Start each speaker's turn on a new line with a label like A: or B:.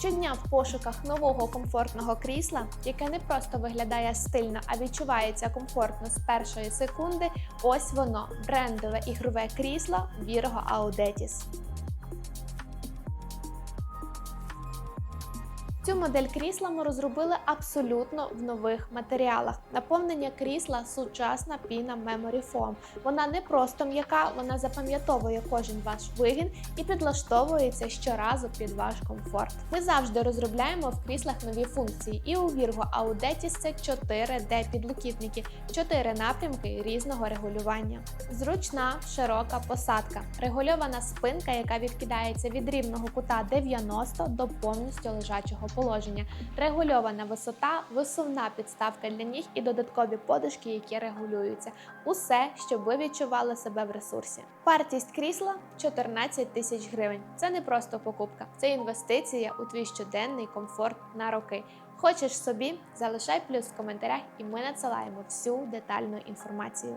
A: Щодня в пошуках нового комфортного крісла, яке не просто виглядає стильно, а відчувається комфортно з першої секунди. Ось воно брендове ігрове крісло Virgo Audetis. Цю модель крісла ми розробили абсолютно в нових матеріалах. Наповнення крісла сучасна піна Memory Foam. Вона не просто м'яка, вона запам'ятовує кожен ваш вигін і підлаштовується щоразу під ваш комфорт. Ми завжди розробляємо в кріслах нові функції, і у Virgo Audetis це 4D підлокітники, 4 напрямки різного регулювання. Зручна широка посадка, регульована спинка, яка відкидається від рівного кута 90 до повністю лежачого положення, регульована висота, висувна підставка для ніг і додаткові подушки, які регулюються. Усе, щоб ви відчували себе в ресурсі. Вартість крісла 14 тисяч гривень. Це не просто покупка, це інвестиція у твій щоденний комфорт на роки. Хочеш собі, залишай плюс в коментарях, і ми надсилаємо всю детальну інформацію.